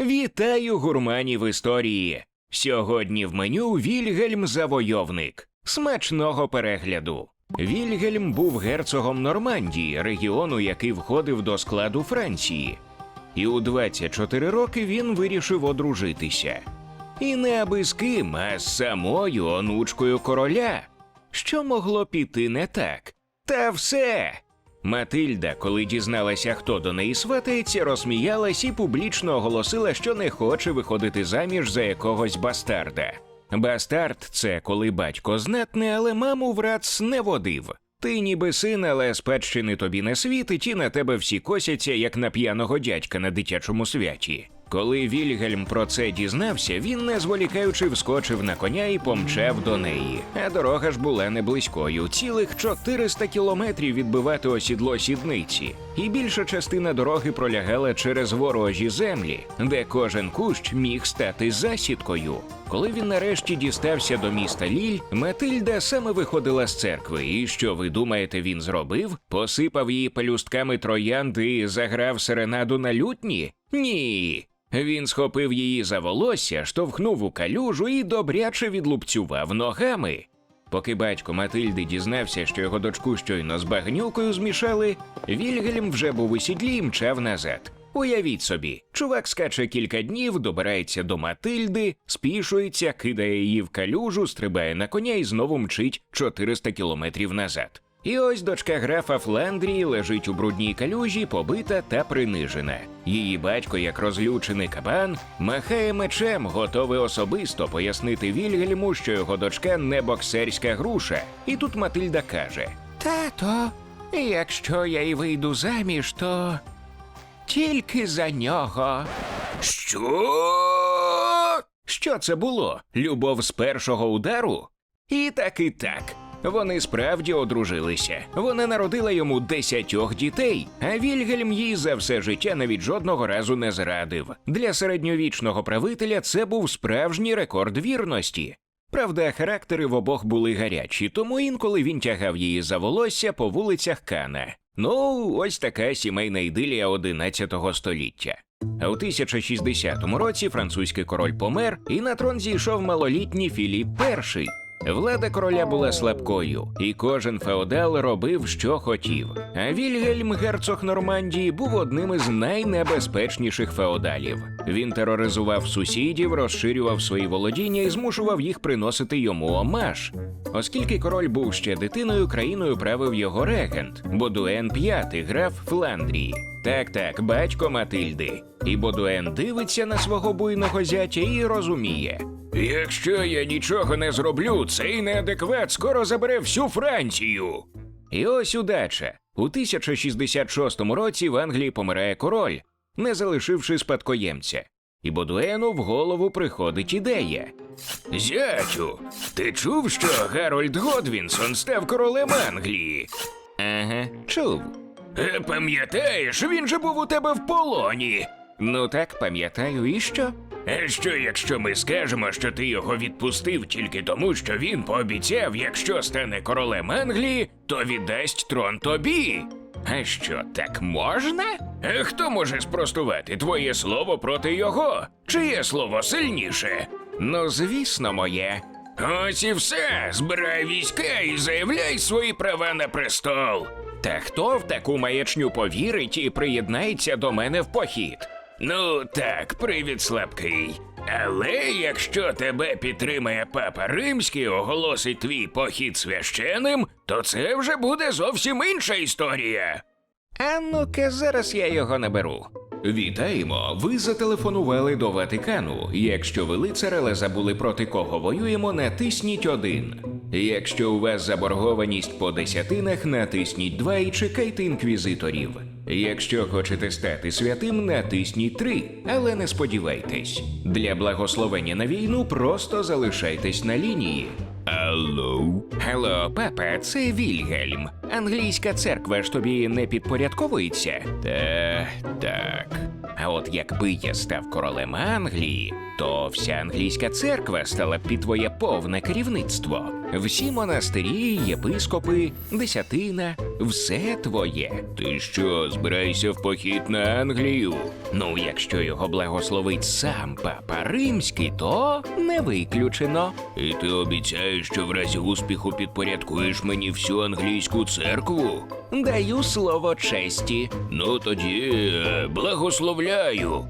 Вітаю гурманів історії! Сьогодні в меню Вільгельм Завойовник. Смачного перегляду. Вільгельм був герцогом Нормандії, регіону, який входив до складу Франції. І у 24 роки він вирішив одружитися. І не аби з ким, а з самою онучкою короля. Що могло піти не так? Та все. Матильда, коли дізналася, хто до неї сватається, розсміялась і публічно оголосила, що не хоче виходити заміж за якогось бастарда. Бастард це коли батько знатний, але маму врац не водив. Ти ніби син, але спадщини тобі не світить, і на тебе всі косяться, як на п'яного дядька на дитячому святі. Коли Вільгельм про це дізнався, він, не зволікаючи, вскочив на коня і помчав до неї. А дорога ж була не близькою, цілих 400 кілометрів відбивати осідло сідниці. І більша частина дороги пролягала через ворожі землі, де кожен кущ міг стати засідкою. Коли він нарешті дістався до міста Ліль, Матильда саме виходила з церкви. І що ви думаєте, він зробив? Посипав її пелюстками троянди і заграв серенаду на лютні? Ні. Він схопив її за волосся, штовхнув у калюжу і добряче відлупцював ногами. Поки батько Матильди дізнався, що його дочку щойно з багнюкою змішали, Вільгельм вже був у сідлі і мчав назад. Уявіть собі, чувак скаче кілька днів, добирається до Матильди, спішується, кидає її в калюжу, стрибає на коня і знову мчить 400 кілометрів назад. І ось дочка графа Фландрії лежить у брудній калюжі, побита та принижена. Її батько, як розлючений кабан, махає мечем, готовий особисто пояснити Вільгельму, що його дочка не боксерська груша. І тут Матильда каже: Тато, якщо я й вийду заміж, то тільки за нього. Що? Що це було? Любов з першого удару? І так, і так. Вони справді одружилися. Вона народила йому десятьох дітей, а Вільгельм їй за все життя навіть жодного разу не зрадив. Для середньовічного правителя це був справжній рекорд вірності. Правда, характери в обох були гарячі, тому інколи він тягав її за волосся по вулицях Кана. Ну, ось така сімейна ідилія 11 століття. А у 1060 році французький король помер, і на трон зійшов малолітній Філіп І. Влада короля була слабкою, і кожен феодал робив, що хотів. А Вільгельм, герцог Нормандії, був одним із найнебезпечніших феодалів. Він тероризував сусідів, розширював свої володіння і змушував їх приносити йому омаж. Оскільки король був ще дитиною, країною правив його регент Бодуен V, граф Фландрії. Так, так, батько Матильди. І Бодуен дивиться на свого буйного зятя і розуміє. Якщо я нічого не зроблю, цей неадекват скоро забере всю Францію. І ось удача. У 1066 році в Англії помирає король, не залишивши спадкоємця. І Бодуену в голову приходить ідея. Зятю, ти чув, що Гарольд Годвінсон став королем Англії? Ага, чув. Е, Пам'ятаєш, він же був у тебе в полоні. Ну так, пам'ятаю, і що? А що, якщо ми скажемо, що ти його відпустив тільки тому, що він пообіцяв, якщо стане королем Англії, то віддасть трон тобі? А що, так можна? А хто може спростувати твоє слово проти його? Чиє слово сильніше? Ну, звісно, моє. Ось і все. Збирай війська і заявляй свої права на престол. Та хто в таку маячню повірить і приєднається до мене в похід? Ну так, привід слабкий. Але якщо тебе підтримає папа римський, оголосить твій похід священним, то це вже буде зовсім інша історія. А ну-ка, зараз я його наберу. Вітаємо! Ви зателефонували до Ватикану. Якщо ви лицар, але забули проти кого воюємо, натисніть один. Якщо у вас заборгованість по десятинах, натисніть два і чекайте інквізиторів. Якщо хочете стати святим, натисніть три, але не сподівайтесь. Для благословення на війну просто залишайтесь на лінії. Алло? Алло, папа, це Вільгельм. Англійська церква ж тобі не підпорядковується? Та так. А от якби я став королем Англії, то вся англійська церква стала б під твоє повне керівництво. Всі монастирі, єпископи, десятина, все твоє. Ти що, збираєшся в похід на Англію? Ну, якщо його благословить сам папа римський, то не виключено. І ти обіцяєш, що в разі успіху підпорядкуєш мені всю англійську церкву? Даю слово честі. Ну тоді е, благословляю.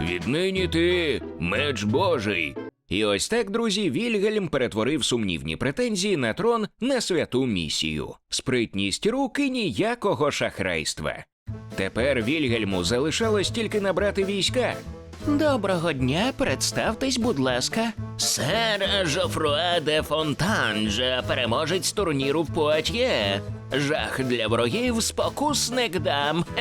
Віднині ти меч Божий. І ось так, друзі, Вільгельм перетворив сумнівні претензії на трон на святу місію. Спритність рук і ніякого шахрайства. Тепер Вільгельму залишалось тільки набрати війська. Доброго дня, представтесь, будь ласка. Сер Жофруа де Фонтанже, переможець турніру в Пуатьє. Жах для ворогів, спокусник дам.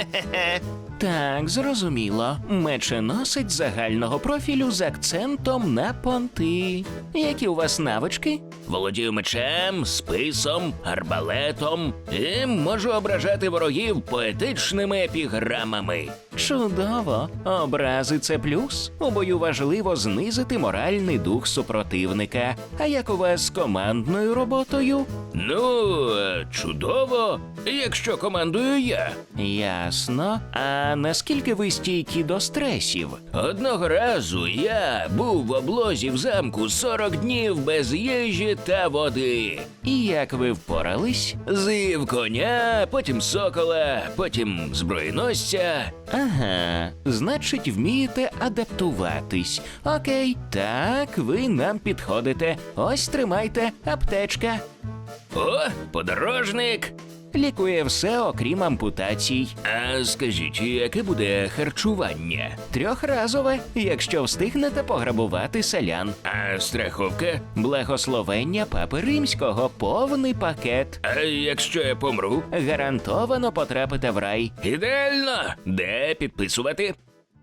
Так, зрозуміло. Меченосець загального профілю з акцентом на понти. Які у вас навички? Володію мечем, списом, арбалетом і можу ображати ворогів поетичними епіграмами. Чудово. Образи це плюс. У бою важливо знизити моральний дух супротивника. А як у вас з командною роботою? Ну, е, чудово, якщо командую я. Ясно. А наскільки ви стійкі до стресів? Одного разу я був в облозі в замку 40 днів без їжі та води. І як ви впорались? Зив коня, потім сокола, потім збройносця. Ага, значить, вмієте адаптуватись. Окей, так, ви нам підходите. Ось тримайте, аптечка. О, подорожник. Лікує все, окрім ампутацій. А скажіть, яке буде харчування? Трьохразове, якщо встигнете пограбувати селян. А страховка? Благословення папи римського, повний пакет. А якщо я помру? Гарантовано потрапите в рай. Ідеально! Де підписувати?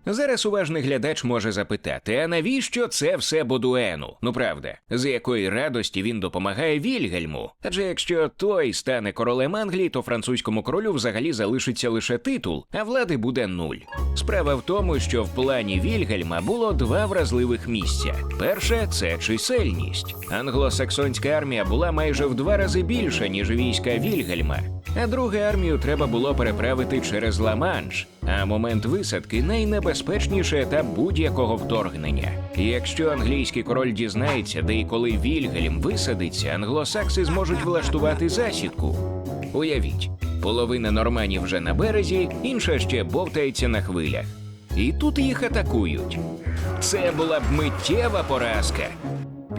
Зараз уважний глядач може запитати, а навіщо це все Бодуену? Ну правда, з якої радості він допомагає Вільгельму? Адже якщо той стане королем Англії, то французькому королю взагалі залишиться лише титул, а влади буде нуль. Справа в тому, що в плані Вільгельма було два вразливих місця. Перше це чисельність. Англосаксонська армія була майже в два рази більша, ніж війська Вільгельма. А другу армію треба було переправити через Ла-Манш. А момент висадки найнебезпечніший етап будь-якого вторгнення. І Якщо англійський король дізнається, де і коли Вільгельм висадиться, англосакси зможуть влаштувати засідку. Уявіть, половина норманів вже на березі, інша ще бовтається на хвилях. І тут їх атакують. Це була б миттєва поразка.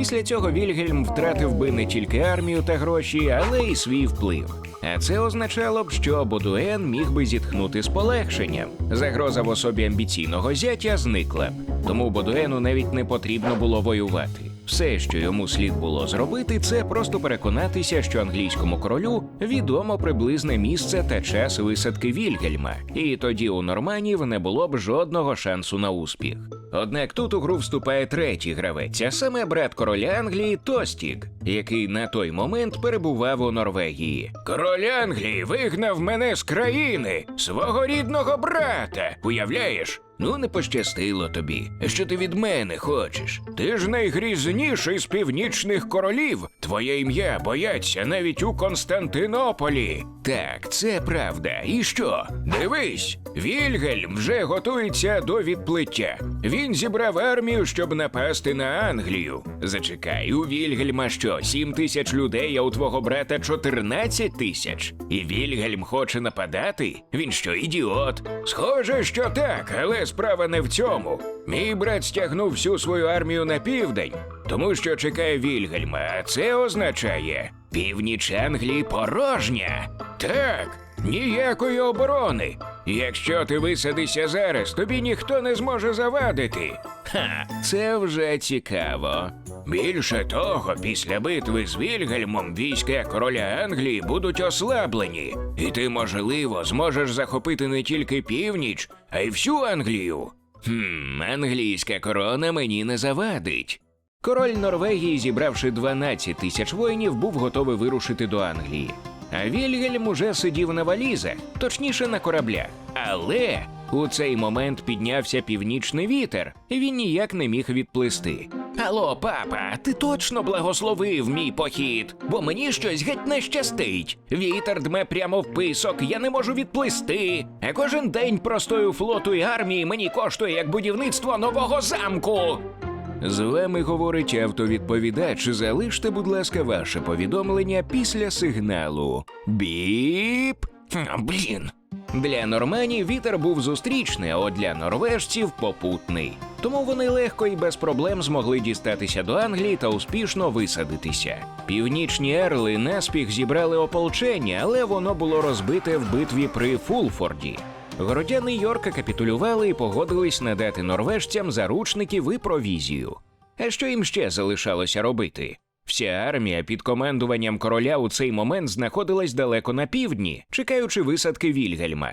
Після цього Вільгельм втратив би не тільки армію та гроші, але й свій вплив. А це означало б, що Бодуен міг би зітхнути з полегшенням. Загроза в особі амбіційного зятя зникла. Тому Бодуену навіть не потрібно було воювати. Все, що йому слід було зробити, це просто переконатися, що англійському королю відомо приблизне місце та час висадки Вільгельма, і тоді у норманів не було б жодного шансу на успіх. Однак тут у гру вступає третій гравець, а саме брат короля Англії Тостік, який на той момент перебував у Норвегії. Король Англії вигнав мене з країни, свого рідного брата. Уявляєш? Ну, не пощастило тобі. Що ти від мене хочеш? Ти ж найгрізніший з північних королів. Твоє ім'я бояться навіть у Константинополі. Так, це правда. І що? Дивись, Вільгельм вже готується до відплиття. Він зібрав армію, щоб напасти на Англію. Зачекай, у Вільгельма що, сім тисяч людей, а у твого брата 14 тисяч. І Вільгельм хоче нападати? Він що, ідіот? Схоже, що так, але справа не в цьому. Мій брат стягнув всю свою армію на південь, тому що чекає Вільгельма, а це означає північ Англії порожня. Так, ніякої оборони. Якщо ти висадишся зараз, тобі ніхто не зможе завадити. Ха, це вже цікаво. Більше того, після битви з Вільгельмом війська короля Англії будуть ослаблені, і ти, можливо, зможеш захопити не тільки північ, а й всю Англію. Хм, англійська корона мені не завадить. Король Норвегії, зібравши 12 тисяч воїнів, був готовий вирушити до Англії. А Вільгельм уже сидів на валізах, точніше на кораблях. Але У цей момент піднявся північний вітер, і він ніяк не міг відплисти. Алло, папа, ти точно благословив мій похід, бо мені щось геть не щастить. Вітер дме прямо в писок, я не можу відплисти. А кожен день простою флоту і армії мені коштує як будівництво нового замку. З вами говорить автовідповідач. Залиште, будь ласка, ваше повідомлення після сигналу. Біп. Блін. Для норманів вітер був зустрічний, а от для норвежців попутний. Тому вони легко і без проблем змогли дістатися до Англії та успішно висадитися. Північні ерли наспіх зібрали ополчення, але воно було розбите в битві при Фулфорді. Городяни Йорка капітулювали і погодились надати норвежцям заручників і провізію. А що їм ще залишалося робити? Вся армія під командуванням короля у цей момент знаходилась далеко на півдні, чекаючи висадки Вільгельма.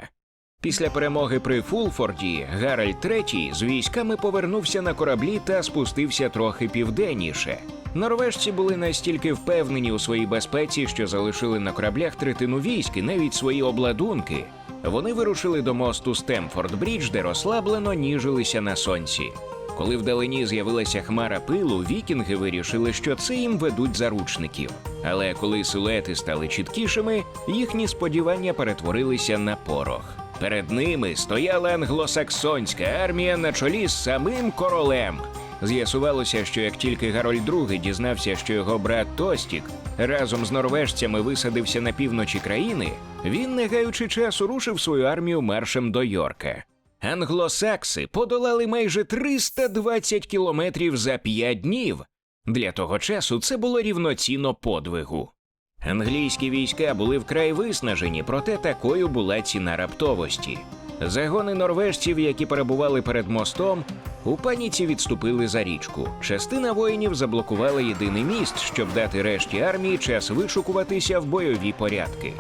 Після перемоги при Фулфорді Гаральд III з військами повернувся на кораблі та спустився трохи південніше. Норвежці були настільки впевнені у своїй безпеці, що залишили на кораблях третину військ і навіть свої обладунки. Вони вирушили до мосту Стемфорд-Брідж, де розслаблено ніжилися на сонці. Коли вдалині з'явилася хмара пилу, вікінги вирішили, що це їм ведуть заручників. Але коли силуети стали чіткішими, їхні сподівання перетворилися на порох. Перед ними стояла англосаксонська армія на чолі з самим королем. З'ясувалося, що як тільки Гарольд II дізнався, що його брат Тостік разом з норвежцями висадився на півночі країни, він, не гаючи часу, рушив свою армію маршем до Йорка. Англосакси подолали майже 320 кілометрів за 5 днів. Для того часу це було рівноцінно подвигу. Англійські війська були вкрай виснажені, проте такою була ціна раптовості. Загони норвежців, які перебували перед мостом, у паніці відступили за річку. Частина воїнів заблокувала єдиний міст, щоб дати решті армії час вишукуватися в бойові порядки.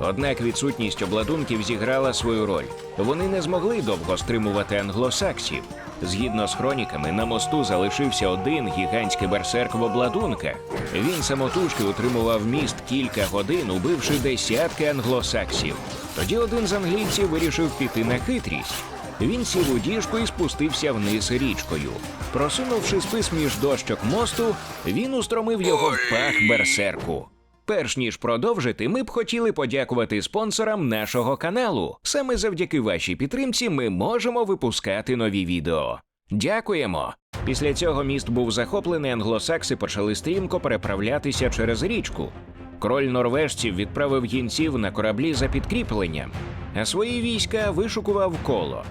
Однак відсутність обладунків зіграла свою роль. Вони не змогли довго стримувати англосаксів. Згідно з хроніками, на мосту залишився один гігантський берсерк в обладунках. Він самотужки утримував міст кілька годин, убивши десятки англосаксів. Тоді один з англійців вирішив піти на хитрість. Він сів у діжку і спустився вниз річкою. Просунувши спис між дощок мосту, він устромив його в пах берсерку. Перш ніж продовжити, ми б хотіли подякувати спонсорам нашого каналу. Саме завдяки вашій підтримці ми можемо випускати нові відео. Дякуємо! Після цього міст був захоплений, англосакси почали стрімко переправлятися через річку. Король норвежців відправив гінців на кораблі за підкріпленням, а свої війська вишукував коло.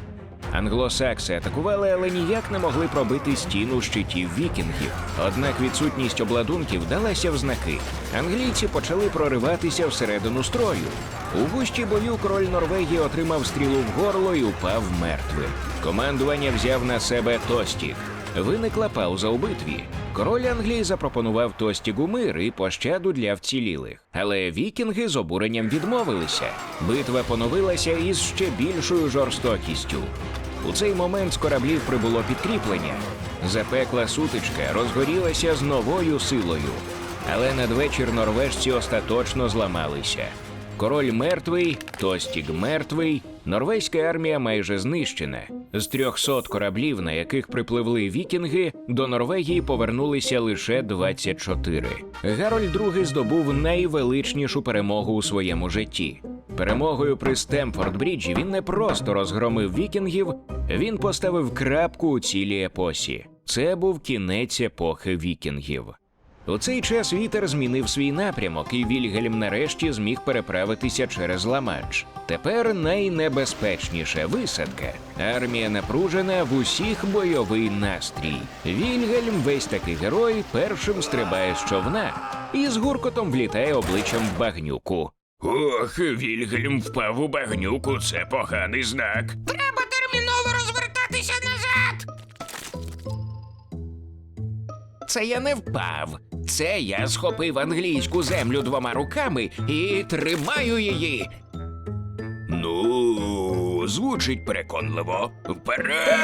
Англосакси атакували, але ніяк не могли пробити стіну щитів вікінгів. Однак відсутність обладунків далася в знаки. Англійці почали прориватися всередину строю. У гущі бою король Норвегії отримав стрілу в горло і упав мертвим. Командування взяв на себе Тостік. Виникла пауза у битві. Король Англії запропонував Тостігу мир і пощаду для вцілілих. Але вікінги з обуренням відмовилися. Битва поновилася із ще більшою жорстокістю. У цей момент з кораблів прибуло підкріплення. Запекла сутичка розгорілася з новою силою. Але надвечір норвежці остаточно зламалися. Король мертвий, Тостіг мертвий, норвезька армія майже знищена. З 300 кораблів, на яких припливли вікінги, до Норвегії повернулися лише 24. Гарольд II здобув найвеличнішу перемогу у своєму житті. Перемогою при Стемфорд-Бріджі він не просто розгромив вікінгів, він поставив крапку у цілій епосі. Це був кінець епохи вікінгів. У цей час вітер змінив свій напрямок, і Вільгельм нарешті зміг переправитися через Ла-Манш. Тепер найнебезпечніша висадка. Армія напружена в усіх бойовий настрій. Вільгельм, весь такий герой, першим стрибає з човна і з гуркотом влітає обличчям в багнюку. Ох, Вільгельм впав у багнюку, це поганий знак. Треба терміново розвертатися назад. Це я не впав. Це я схопив англійську землю двома руками і тримаю її. Ну, звучить переконливо. Вперед!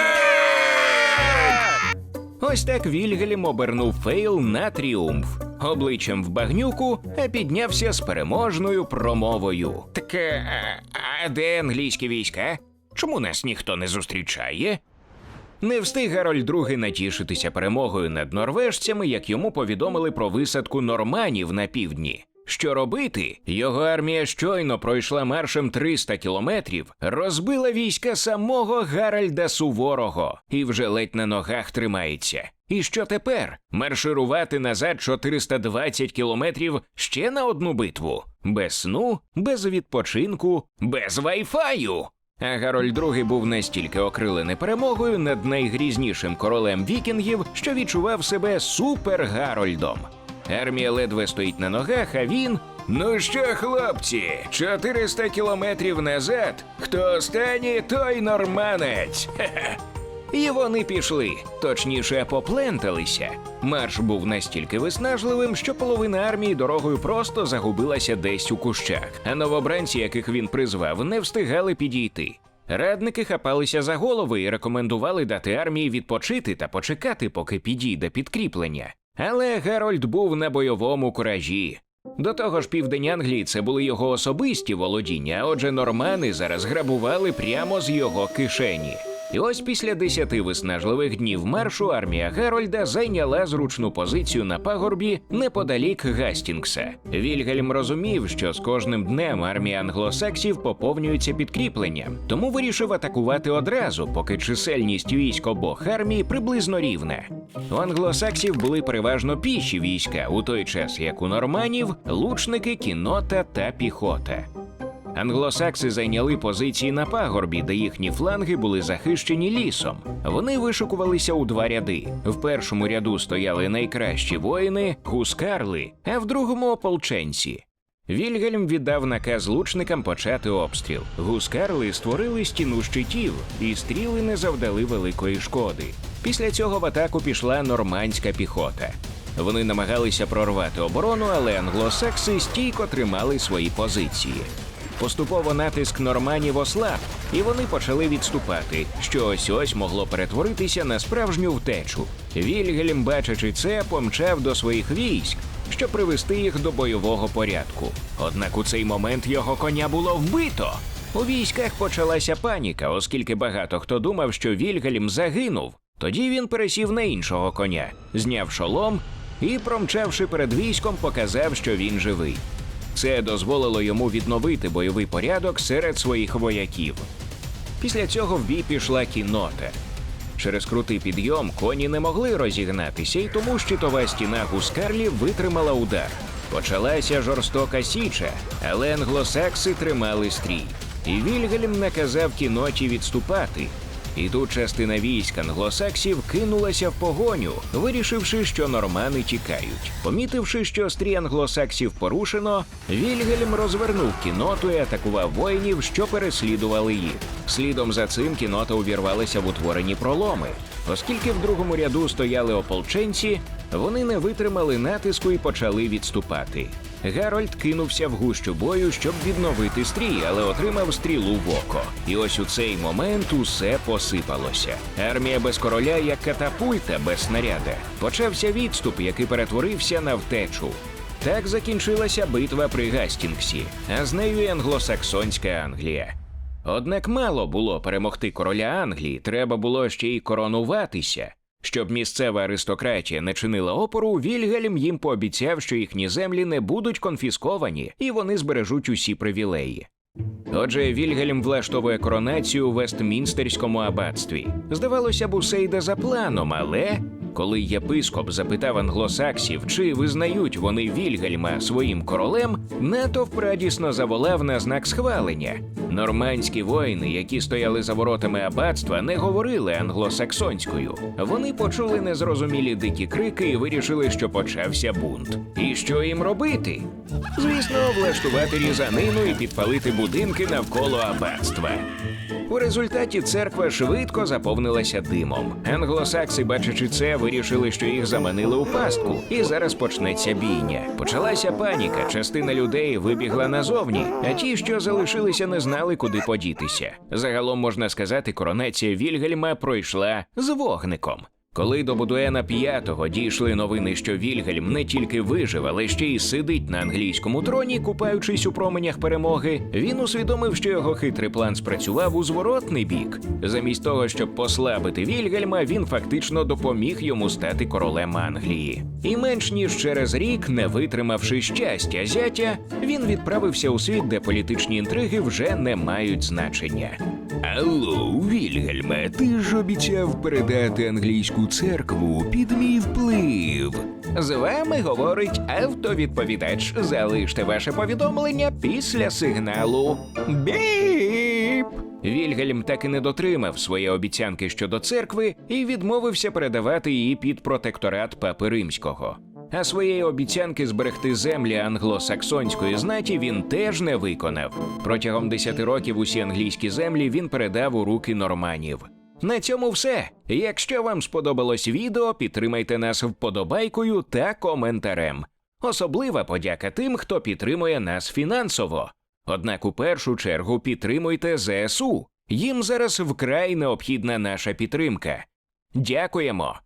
Ось так Вільгельм обернув фейл на тріумф. Обличчям в багнюку, а піднявся з переможною промовою. Так, а, а де англійські війська? Чому нас ніхто не зустрічає? Не встиг Гарольд II натішитися перемогою над норвежцями, як йому повідомили про висадку норманів на півдні. Що робити? Його армія щойно пройшла маршем 300 кілометрів, розбила війська самого Гаральда Суворого і вже ледь на ногах тримається. І що тепер? Марширувати назад 420 кілометрів ще на одну битву? Без сну, без відпочинку, без вайфаю. А Гарольд II був настільки окрилений перемогою над найгрізнішим королем вікінгів, що відчував себе супер Гарольдом. Армія ледве стоїть на ногах, а він. Ну що, хлопці, 400 кілометрів назад. Хто останній, той норманець. І вони пішли, точніше, попленталися. Марш був настільки виснажливим, що половина армії дорогою просто загубилася десь у кущах, а новобранці, яких він призвав, не встигали підійти. Радники хапалися за голови і рекомендували дати армії відпочити та почекати, поки підійде підкріплення. Але Герольд був на бойовому куражі. До того ж, південь Англії це були його особисті володіння, а отже, нормани зараз грабували прямо з його кишені. І ось після десяти виснажливих днів маршу армія Герольда зайняла зручну позицію на пагорбі неподалік Гастінгса. Вільгельм розумів, що з кожним днем армія англосаксів поповнюється підкріпленням, тому вирішив атакувати одразу, поки чисельність військ обох армій приблизно рівна. У англосаксів були переважно піші війська, у той час як у норманів лучники, кінота та піхота. Англосакси зайняли позиції на пагорбі, де їхні фланги були захищені лісом. Вони вишукувалися у два ряди. В першому ряду стояли найкращі воїни хускарли, а в другому ополченці. Вільгельм віддав наказ лучникам почати обстріл. Гускарли створили стіну щитів, і стріли не завдали великої шкоди. Після цього в атаку пішла нормандська піхота. Вони намагалися прорвати оборону, але англосакси стійко тримали свої позиції. Поступово натиск норманів ослаб, і вони почали відступати, що ось ось могло перетворитися на справжню втечу. Вільгельм, бачачи це, помчав до своїх військ, щоб привести їх до бойового порядку. Однак у цей момент його коня було вбито. У військах почалася паніка, оскільки багато хто думав, що Вільгельм загинув. Тоді він пересів на іншого коня, зняв шолом і, промчавши перед військом, показав, що він живий. Це дозволило йому відновити бойовий порядок серед своїх вояків. Після цього в бій пішла кінота. Через крутий підйом коні не могли розігнатися, і тому щитова стіна гускарлів витримала удар. Почалася жорстока січа, але англосакси тримали стрій. І Вільгельм наказав кіноті відступати. І тут частина військ англосаксів кинулася в погоню, вирішивши, що нормани тікають. Помітивши, що стрій англосаксів порушено, Вільгельм розвернув кіноту і атакував воїнів, що переслідували їх. Слідом за цим кінота увірвалася в утворені проломи. Оскільки в другому ряду стояли ополченці, вони не витримали натиску і почали відступати. Гарольд кинувся в гущу бою, щоб відновити стрій, але отримав стрілу в око. І ось у цей момент усе посипалося. Армія без короля, як катапульта без снаряда. Почався відступ, який перетворився на втечу. Так закінчилася битва при Гастінгсі, а з нею і англосаксонська Англія. Однак мало було перемогти короля Англії, треба було ще й коронуватися. Щоб місцева аристократія не чинила опору, Вільгельм їм пообіцяв, що їхні землі не будуть конфісковані і вони збережуть усі привілеї. Отже, Вільгельм влаштовує коронацію у Вестмінстерському аббатстві. Здавалося б, усе йде за планом, але коли єпископ запитав англосаксів, чи визнають вони Вільгельма своїм королем, натовп радісно заволав на знак схвалення. Нормандські воїни, які стояли за воротами аббатства, не говорили англосаксонською. Вони почули незрозумілі дикі крики і вирішили, що почався бунт. І що їм робити? Звісно, влаштувати різанину і підпалити будинки навколо аббатства. У результаті церква швидко заповнилася димом. Англосакси, бачачи це, вирішили, що їх заманили у пастку, і зараз почнеться бійня. Почалася паніка. Частина людей вибігла назовні, а ті, що залишилися, не знали, куди подітися. Загалом можна сказати, коронація Вільгельма пройшла з вогником. Коли до Будуена V дійшли новини, що Вільгельм не тільки вижив, але ще й сидить на англійському троні, купаючись у променях перемоги, він усвідомив, що його хитрий план спрацював у зворотний бік. Замість того, щоб послабити Вільгельма, він фактично допоміг йому стати королем Англії. І менш ніж через рік, не витримавши щастя зятя, він відправився у світ, де політичні інтриги вже не мають значення. Алло, Вільгельме, ти ж обіцяв передати англійську церкву під мій вплив. З вами говорить автовідповідач. Залиште ваше повідомлення після сигналу. Біп! Вільгельм так і не дотримав свої обіцянки щодо церкви і відмовився передавати її під протекторат Папи Римського. А своєї обіцянки зберегти землі англосаксонської знаті він теж не виконав. Протягом 10 років усі англійські землі він передав у руки норманів. На цьому все. Якщо вам сподобалось відео, підтримайте нас вподобайкою та коментарем. Особлива подяка тим, хто підтримує нас фінансово. Однак у першу чергу підтримуйте ЗСУ. Їм зараз вкрай необхідна наша підтримка. Дякуємо.